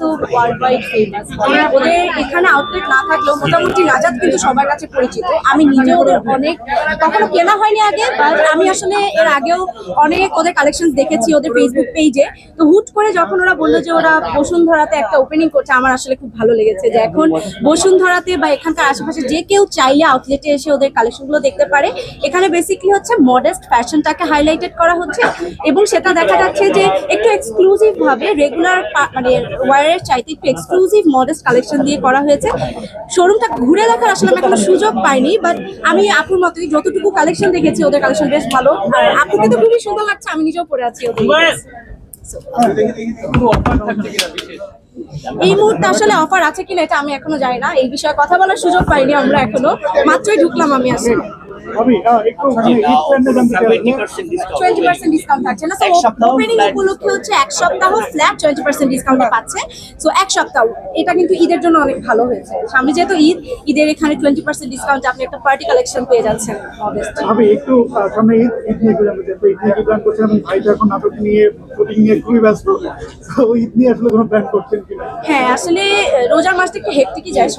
এটা তো world famous ওদের এখানে আউটলেট না থাকলেও মোটামুটি রাজাত কিন্তু সবার কাছে পরিচিত। আমি নিজে ওদের অনেক কখনো কেনা হয়নি আগে বাট আমি আসলে এর আগেও অনেক ওদের কালেকশন দেখেছি ওদের ফেসবুক পেজে তো হুট করে যখন ওরা বলল যে ওরা বসুন্ধরাতে একটা ওপেনিং করছে, আমার আসলে খুব ভালো লেগেছে যে এখন বসুন্ধরাতে বা এখানকার আশেপাশে যে কেউ চাইলে আউটলেটে এসে ওদের কালেকশনগুলো দেখতে পারে। এখানে বেসিক্যালি হচ্ছে মডেস্ট ফ্যাশনটাকে হাইলাইটেড করা হচ্ছে এবং সেটা দেখা যাচ্ছে যে একটু এক্সক্লুসিভ ভাবে রেগুলার মানে ওয়ারের চাইতে একটু এক্সক্লুসিভ মডেস্ট কালেকশন দিয়ে করা হয়েছে। শোরুমটা ঘুরে দেখার আসলে আমি এখনও সুযোগ পাইনি বাট আমি আপুর মতোই যতটুকু কালেকশন দেখেছি ওদের কালেকশন বেশ ভালো। আর আপুকে তো খুবই সুন্দর লাগছে আমি নিজেও পরে আছি ওদের এই মুহূর্তে আসলে অফার আছে কিনা এটা আমি এখনও জানি না। এই বিষয়ে কথা বলার সুযোগ পাইনি আমরা এখনও। মাত্রই ঢুকলাম আমি আসলে। ভাবি আহ, একটু মানে ঈদ প্ল্যানটা জানতে চাই টোয়েন্টি পার্সেন্ট ডিসকাউন্ট থাকছে। না এক ওপেনিং উপলক্ষে হচ্ছে এক সপ্তাহ ফ্ল্যাট টোয়েন্টি পার্সেন্ট ডিসকাউন্টে পাচ্ছে। সো এক সপ্তাহ এটা কিন্তু ঈদের জন্য অনেক ভালো হয়েছে। সামনে যেহেতু ঈদ ঈদের এখানে টোয়েন্টি পার্সেন্ট ডিসকাউন্টে আপনি একটা পার্টি কালেকশন পেয়ে যাচ্ছেন। একটু সামনে ঈদ ঈদ নিয়ে একটু জানতে চাই। তো ঈদ নিয়ে কি প্ল্যান করছেন? ভাই এখন নাটক নিয়ে শুটিং নিয়ে খুবই ব্যস্ত। তো ঈদ নিয়ে আসলে কোনো প্ল্যান করছেন কিনা? হ্যাঁ আসলে রোজার মাসটা একটু হেক্টিকই যায়